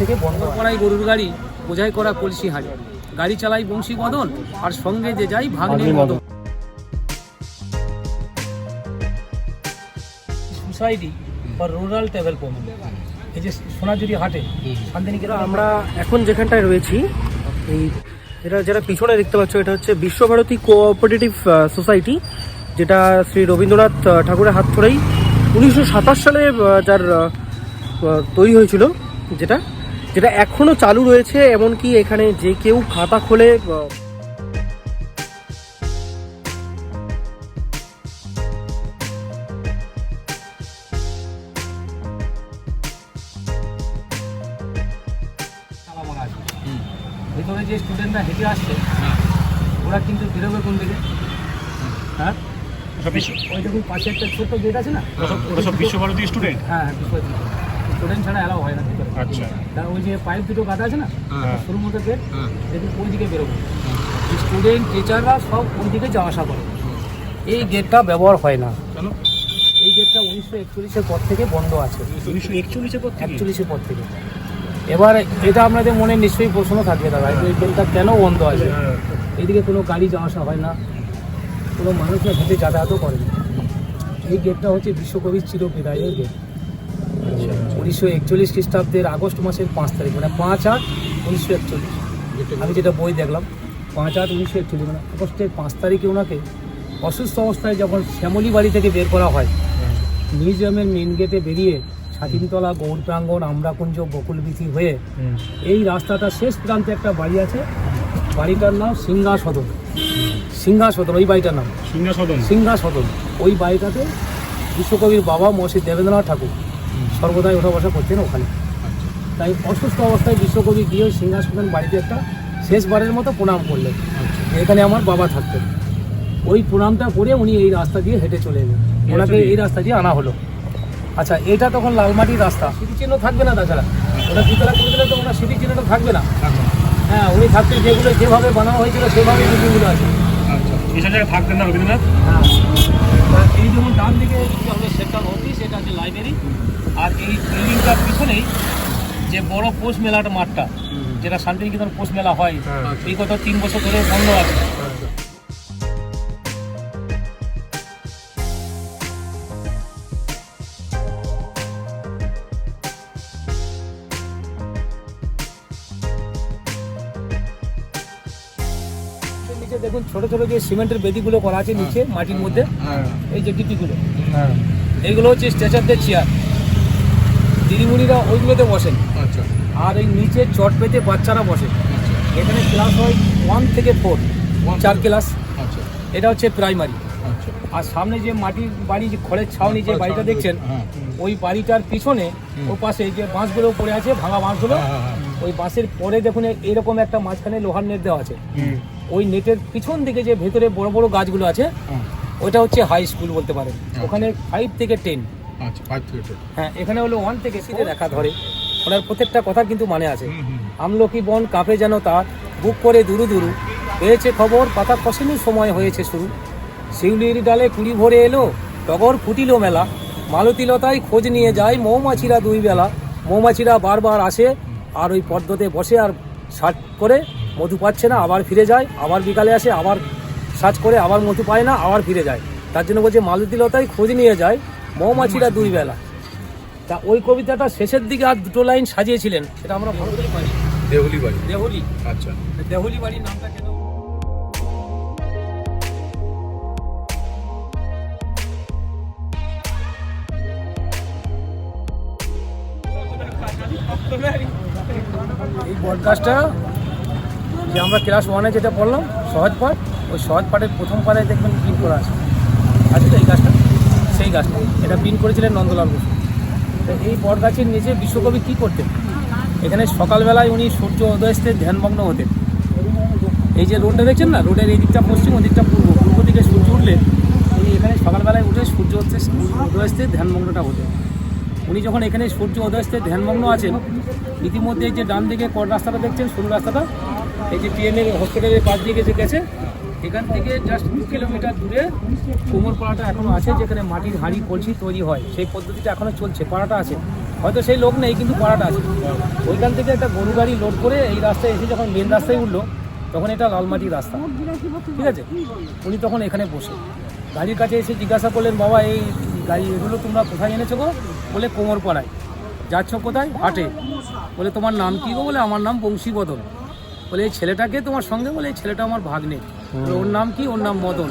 থেকে বন্ধ করাই গরুর গাড়ি বোঝাই করা কলসি হাড়ি। গাড়ি চালাই বংশী বদন আর সঙ্গে যে যাই ভাগ্নে মদন। সোসাইটি বা রুরাল ডেভেলপমেন্ট এই যে সোনাঝুরি হাটে শান্তিনিকেতন আমরা এখন যেখানটায় রয়েছি এই এটা যেটা পিছনে দেখতে পাচ্ছ এটা হচ্ছে বিশ্বভারতী কোঅপারেটিভ সোসাইটি যেটা শ্রী রবীন্দ্রনাথ ঠাকুরের হাত ধরেই উনিশশো সাতাশ সালে যার তৈরি হয়েছিল যেটা। যেটা এখনও চালু রয়েছে এমনকি এখানে যে কেউ খাতা খোলে ভেতরে যে স্টুডেন্টরা হেঁটে আসছে ওরা কিন্তু বেরোবে কোন দিকে? হ্যাঁ? ওই দেখুন পাশে একটা ছোট্ট গেট আছে না? ওটা সব বিশ্বভারতী স্টুডেন্ট হ্যাঁ স্টুডেন্ট ছাড়া অ্যালাউ হয় না ভিতরে। আচ্ছা। তার ওই যে পাইপ দুটো কাটা আছে না হ্যাঁ। সরু মতো গেট দেখুন ওই দিকে বেরোবো। স্টুডেন্ট টিচাররা সব ওই দিকে যাওয়া আসা করে। এই গেটটা ব্যবহার হয় না। কেন? এই গেটটা উনিশশো একচল্লিশের পর থেকে বন্ধ আছে। উনিশশো একচল্লিশের পর একচল্লিশের পর থেকে। এবার এটা আপনাদের মনে নিশ্চয়ই প্রশ্ন থাকবে দাদা এই গেটটা কেন বন্ধ আছে? এদিকে কোনো গাড়ি যাওয়া আসা হয় না। কোনো মানুষরা হেঁটে যাতায়াতও করে না। এই গেটটা হচ্ছে বিশ্বকবির চিরবিদায়ের গেট উনিশশো একচল্লিশ খ্রিস্টাব্দের আগস্ট মাসের পাঁচ তারিখ মানে পাঁচ আট উনিশশো একচল্লিশ। আমি যেটা বই দেখলাম পাঁচ আট উনিশশো একচল্লিশ মানে আগস্টের পাঁচ তারিখে ওনাকে অসুস্থ অবস্থায় যখন শ্যামলী বাড়ি থেকে বের করা হয় মিউজিয়ামের মেন গেটে বেরিয়ে ছাতিমতলা গৌর প্রাঙ্গণ আমরাকুঞ্জ বকুলবিথি হয়ে এই রাস্তাটা শেষ প্রান্তে একটা বাড়ি আছে বাড়িটার নাম সিংহাসদন। সিংহাসদন ওই বাড়িটার নাম। সিংহাসদন? সিংহাসদন ওই বাড়িটাতে বিশ্বকবির বাবা মসজিদ দেবেন্দ্রনাথ ঠাকুর সর্বদাই ওঠা বসা করতেন ওখানে। তাই অসুস্থ অবস্থায় বিশ্বকবি গিয়ে ওই সিংহাসদন বাড়িতে একটা শেষবারের মতো প্রণাম করলেন। এখানে আমার বাবা থাকতেন। ওই প্রণামটা করে উনি এই রাস্তা দিয়ে হেঁটে চলে এলেন। ওনাকে এই রাস্তা দিয়ে আনা হলো। আচ্ছা এটা তখন লালমাটির রাস্তা। স্মৃতিচিহ্ন থাকবে না তাছাড়া? ওটা দুতলা করে দিলে তো ওনার স্মৃতিচিহ্নটা থাকবে না। হ্যাঁ উনি থাকতেন যেগুলো যেভাবে বানানো হয়েছিল সেভাবে বিল্ডিংগুলো আছে। আচ্ছা এসব জায়গায় থাকতেন না রবীন্দ্রনাথ? হ্যাঁ। এই যেমন ডান দিকে হলো সেন্ট্রাল অফিস এটা হচ্ছে লাইব্রেরি। আর এই বিল্ডিংটার পিছনেই যে বড় পোষ মেলাটা মাঠটা যেটা শান্তিনিকেতন পোষ মেলা হয় বিগত তিন বছর ধরে বন্ধ আছে। নিচে দেখুন ছোট ছোট যে সিমেন্টের বেদিগুলো করা আছে নিচে মাটির মধ্যে এই যে গিটিগুলো। এইগুলো হচ্ছে স্ট্রেচারদের চেয়ার দিদিমণিরা ওইগুলোতে বসেন। আচ্ছা। আর এই নিচে চট পেতে বাচ্চারা বসে। এখানে ক্লাস হয় ওয়ান থেকে ফোর চার ক্লাস। আচ্ছা। এটা হচ্ছে প্রাইমারি আচ্ছা। আর সামনে যে মাটির বাড়ি যে খড়ের ছাউনি যে বাড়িটা দেখছেন হ্যাঁ। ওই বাড়িটার পিছনে ও পাশে যে বাঁশগুলো পড়ে আছে ভাঙা বাঁশগুলো হ্যাঁ, হ্যাঁ, ওই বাঁশের পরে দেখুন এরকম একটা মাঝখানে লোহার নেট দেওয়া আছে। ওই নেটের পিছন দিকে যে ভেতরে বড় বড় গাছগুলো আছে ওইটা হচ্ছে হাই স্কুল বলতে পারেন। ওখানে ফাইভ থেকে টেন আচ্ছা ফাইভ থেকে ten। হ্যাঁ এখানে হলো ওয়ান থেকে সিটে দেখা ধরে। ওনার প্রত্যেকটা কথার কিন্তু মানে আছে। আমলকি বন কাঁপে যেন তার বুক করে দুরু দুরু। পেয়েছে খবর পাতা কষেনি সময় হয়েছে শুরু। শিউলির ডালে কুড়ি ভরে এলো টগর ফুটিল মেলা। মালতীলতায় খোঁজ নিয়ে যায় মৌমাছিরা দুই বেলা। মৌমাছিরা বারবার আসে আর ওই পদ্মতে বসে আর সার্চ করে মধু পাচ্ছে না আবার ফিরে যায়। আবার বিকালে আসে আবার সার্চ করে আবার মধু পায় না আবার ফিরে যায়। তার জন্য বলছে মালতীলতায় খোঁজ নিয়ে যায় মৌমাছিরা দুই বেলা তা ওই কবিতাটা শেষের দিকে আর দুটো লাইন সাজিয়েছিলেন সেটা আমরা ভালোই পারি দেহুলি বাড়ি। দেহলি। আচ্ছা। দেহলি বাড়ির নামটা কেন? এই পডকাস্টটা যে আমরা ক্লাস ওয়ানে যেটা পড়লাম সহজ পাঠ ওই সহজ পাঠের প্রথম পাড়ায় দেখবেন প্রিন্ট করা আছে। আচ্ছা এই গাছটা সেই গাছটা। এটা প্রিন্ট করেছিলেন নন্দলাল বসু তো এই বট গাছের নিচে বিশ্বকবি কী করতেন? এখানে সকালবেলায় উনি সূর্য উদয়স্তে ধ্যানমগ্ন হতেন। এই যে রোডটা দেখছেন না? রোডের এই দিকটা পশ্চিম, ওই দিকটা পূর্ব। পূর্ব দিকে সূর্য উঠলে উনি এখানে সকালবেলায় উঠে সূর্য হচ্ছে উদয়স্তে ধ্যানমগ্নটা হতেন। উনি যখন এখানে সূর্য উদয়স্তে ধ্যানমগ্ন আছেন, ইতিমধ্যে এই যে ডান দিকে কর রাস্তাটা দেখছেন সরু রাস্তাটা, এই যে টিএনএর হসপিটালের পাশ দিয়ে গেছে এখান থেকে জাস্ট দু কিলোমিটার দূরে কোমর পাড়াটা এখনও আছে যেখানে মাটির হাঁড়ি কলসি তৈরি হয়। সেই পদ্ধতিটা এখনও চলছে পাড়াটা আছে। হয়তো সেই লোক নেই কিন্তু পাড়াটা আছে। ওইখান থেকে একটা গরু গাড়ি লোড করে এই রাস্তায় এসে যখন মেন রাস্তায় উঠল তখন এটা লালমাটির রাস্তা। ঠিক আছে? উনি তখন এখানে বসে। গাড়ির কাছে এসে জিজ্ঞাসা করলেন বাবা এই গাড়ি এগুলো তোমরা কোথায় এনেছো গো? বলে কোমর পাড়ায়। যাচ্ছ কোথায়? হাটে। বলে তোমার নাম কি গো? বলে আমার নাম বংশী বদল বলে এই ছেলেটাকে তোমার সঙ্গে? বলে এই ছেলেটা আমার ভাগ্নে। বলে, ওর নাম কি? ওর নাম মদন।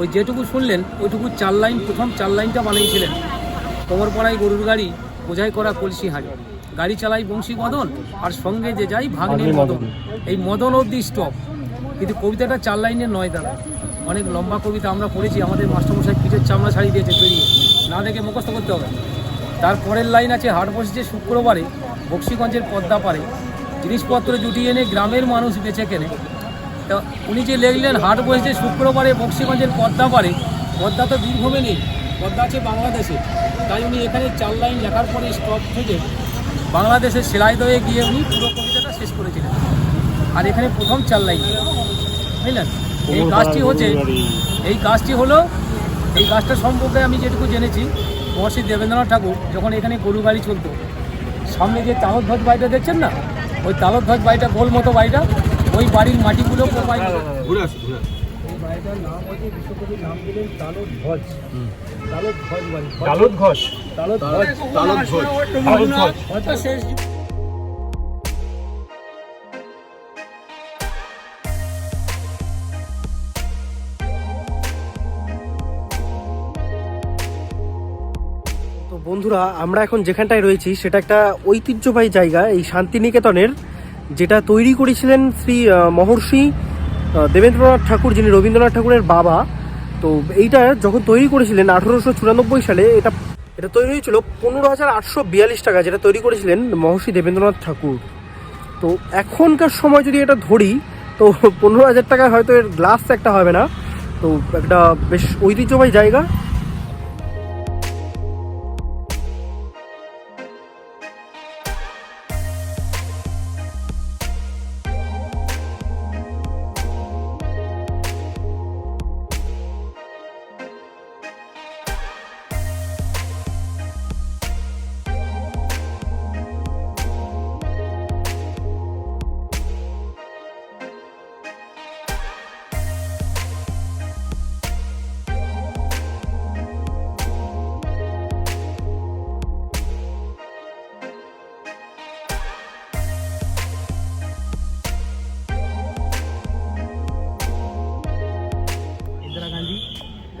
ওই যেটুকু শুনলেন ওইটুকু চার লাইন প্রথম চার লাইনটা বানিয়েছিলেন। কোমর পড়াই গরুর গাড়ি বোঝাই করা কলসি হাড়ি। গাড়ি চালাই বংশী মদন আর সঙ্গে যে যাই ভাগ্নে মদন। এই মদন অব্দি স্টপ কিন্তু কবিতাটা চার লাইনের নয় দাদা। অনেক লম্বা কবিতা আমরা পড়েছি আমাদের মাস্টারমশাই পিঠের চামড়া ছাড়িয়ে দিয়েছে বেরিয়ে না দেখে মুখস্থ করতে হবে। তার পরের লাইন আছে হাট বসেছে শুক্রবারে বক্সিগঞ্জের পদ্মা পারে জিনিসপত্র জুটিয়ে এনে গ্রামের মানুষ বেঁচে কেনে। তা উনি যে লিখলেন হাট বসেছে শুক্রবারে বক্সিগঞ্জের পদ্মা পারে পদ্মা তো বীরভূমে নেই পদ্মা আছে বাংলাদেশে। তাই উনি এখানে চার লাইন লেখার পরে স্টপ থেকে বাংলাদেশের সেলাই সেলাইদয়ে গিয়ে উনি পুরো কবিতাটা শেষ করেছিলেন। আর এখানে প্রথম চার লাইন। বুঝলেন? এই গাছটি হচ্ছে এই গাছটি হলো এই গাছটা সম্পর্কে আমি যেটুকু জেনেছি মহর্ষি দেবেন্দ্রনাথ ঠাকুর যখন এখানে গরু গাড়ি চলতো সামনে যে তালধ্বজ বাড়িটা দেখছেন না? ওই তালধ্বজ বাড়িটা গোল মতো বাড়িটা ওই বাড়ির মাটিগুলো ঘুরে আসি ঘুরে আসি। বাড়িটার নাম হচ্ছে বিশ্বকবির নাম দিলেন তালধ্বজ তালধ্বজ বাড়ি তালুদ ঘোষ। তালধ্বজ তালুদ ঘোষ তালুদ ঘোষ হয়তো শেষ তো বন্ধুরা আমরা এখন যেখানটায় রয়েছি সেটা একটা ঐতিহ্যবাহী জায়গা এই শান্তিনিকেতনের যেটা তৈরি করেছিলেন শ্রী মহর্ষি দেবেন্দ্রনাথ ঠাকুর, যিনি রবীন্দ্রনাথ ঠাকুরের বাবা। তো এইটা যখন তৈরি করেছিলেন আঠারোশো চুরানব্বই সালে, এটা এটা তৈরি হয়েছিল পনেরো হাজার আটশো বিয়াল্লিশ টাকা যেটা তৈরি করেছিলেন মহর্ষি দেবেন্দ্রনাথ ঠাকুর। তো এখনকার সময় যদি এটা ধরি, তো পনেরো হাজার টাকায় হয়তো এর গ্লাস একটা হবে না। তো একটা বেশ ঐতিহ্যবাহী জায়গা।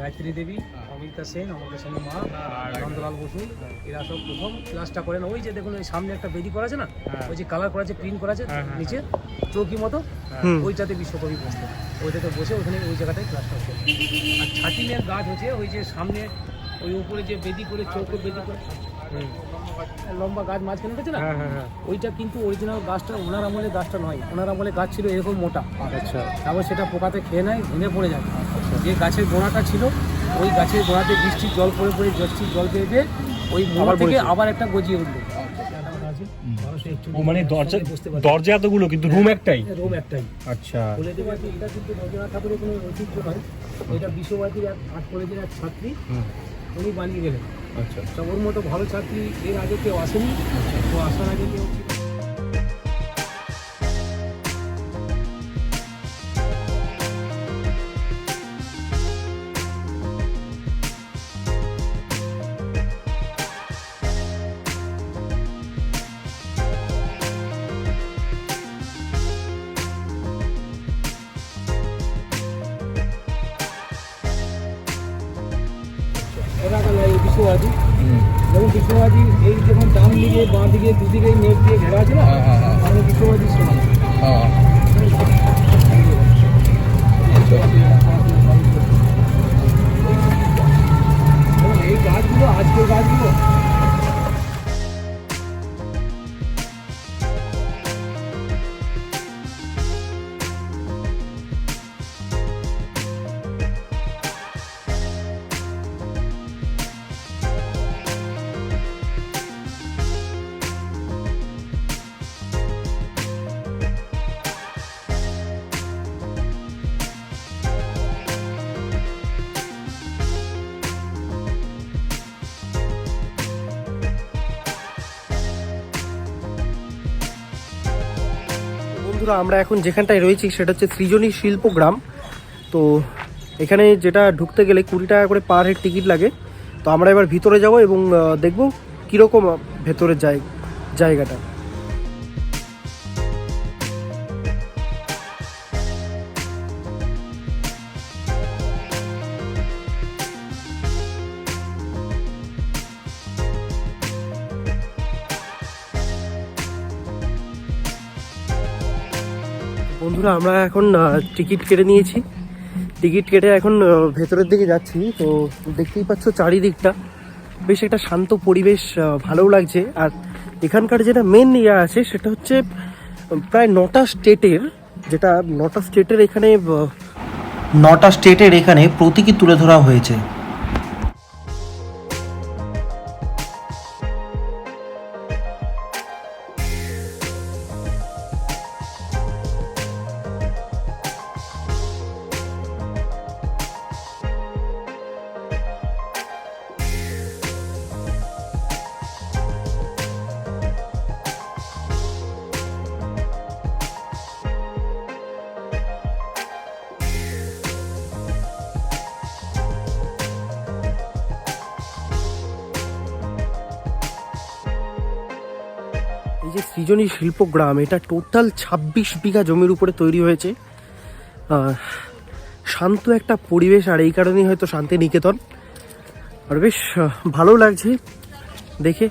গায়ত্রী দেবী অমিতা সেন অমিতা সেনের মা আর নন্দলাল বসু এরা সব প্রথম ক্লাসটা করেন। ওই যে দেখুন ওই সামনে একটা বেদি করা আছে না ওই যে কালার করা আছে প্রিন্ট করা আছে নিচে চৌকি মতো। ওইটাতে বিশ্বকবি বসতো। ওইটাতে বসে ওখানে ওই জায়গাটায় ক্লাসটা হতো আর ছাতিমের গাছ হচ্ছে ওই যে সামনে ওই উপরে যে বেদি করে চৌকো বেদি করে। লম্বা গাছ মাঝখানে উঠেছে না? ওইটা কিন্তু অরিজিনাল গাছটা ওনার আমলে গাছটা নয়। ওনার আমলে গাছ ছিল এরকম মোটা। আচ্ছা। তারপর সেটা পোকাতে খেয়ে নেয় ভেঙে পড়ে যায়। যে গাছের গোড়াটা ছিল ওই গাছের গোড়াতে বৃষ্টির জল পড়ে পড়ে বৃষ্টির জল পেয়ে পেয়ে ওই মোড় আবার থেকে আবার একটা গজিয়ে উঠল। ও মানে দরজা দরজা এতগুলো কিন্তু রুম একটাই? রুম একটাই। আচ্ছা। বলে দেবে এটা কিন্তু রবীন্দ্রনাথ ঠাকুরের কোনো ঐতিহ্য নয়। এটা বিশ্বভারতীর এক আর্ট কলেজের এক ছাত্রী উনি বানিয়ে গেলেন। আচ্ছা। তো ওর মতো ভালো ছাত্রী এর আগে কেউ আসেনি? তো আসার আগে কেউ বিশ্বভারতী এই যেমন ডান দিকে বাঁ দিকে দুদিকে নেট দিয়ে ঘেরা আছে না? হ্যাঁ, হ্যাঁ, হ্যাঁ। আমাদের বিশ্বভারতী সমান। এই গাছগুলো আজকের গাছগুলো বন্ধুরা, আমরা এখন যেখানটায় রয়েছি সেটা হচ্ছে সৃজনী শিল্পগ্রাম তো এখানে যেটা ঢুকতে গেলে কুড়ি টাকা করে পার হেড টিকিট লাগে। তো আমরা এবার ভিতরে যাব এবং দেখব কীরকম ভেতরের জায় জায়গাটা। বন্ধুরা আমরা এখন টিকিট কেটে নিয়েছি। টিকিট কেটে এখন ভেতরের দিকে যাচ্ছি। তো দেখতেই পাচ্ছ চারিদিকটা। বেশ একটা শান্ত পরিবেশ ভালোও লাগছে। আর এখানকার যেটা মেন ইয়ে আছে, সেটা হচ্ছে প্রায় নটা স্টেটের, যেটা নটা স্টেটের এখানে নটা স্টেটের এখানে প্রতীকী তুলে ধরা হয়েছে। সৃজনী শিল্পগ্রাম এটা টোটাল ছাব্বিশ বিঘা জমির উপরে তৈরি হয়েছে। শান্ত একটা পরিবেশ, আর এই কারণেই হয়তো শান্তি নিকেতন আর বেশ ভালো লাগছে দেখে।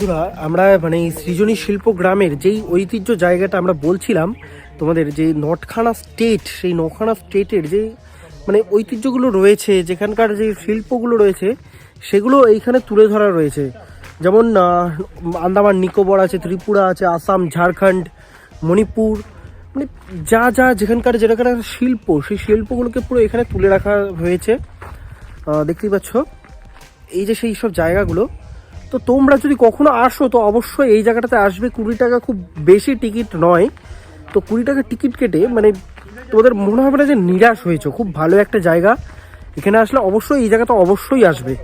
বন্ধুরা, আমরা মানে সৃজনী শিল্প গ্রামের যেই ঐতিহ্য জায়গাটা আমরা বলছিলাম, তোমাদের যে নটখানা স্টেট সেই নখানা স্টেটের যে মানে ঐতিহ্যগুলো রয়েছে, যেখানকার যে শিল্পগুলো রয়েছে, সেগুলো এইখানে তুলে ধরা রয়েছে। যেমন আন্দামান নিকোবর আছে, ত্রিপুরা আছে, আসাম, ঝাড়খণ্ড, মণিপুর মানে যা যা যেখানকার যেখানকার শিল্প, সেই শিল্পগুলোকে পুরো এখানে তুলে রাখা হয়েছে। দেখতেই পাচ্ছ? এই যে সেই সব জায়গাগুলো তো তোমরা যদি কখনো আসো, তো অবশ্যই এই জায়গাটাতে আসবে। কুড়ি টাকা খুব বেশি টিকিট নয়। তো কুড়ি টাকা টিকিট কেটে মানে তোমাদের মনে হবে না যে নিরাশ হয়েছে। খুব ভালো একটা জায়গা। এখানে আসলে অবশ্যই এই জায়গাটা অবশ্যই আসবে।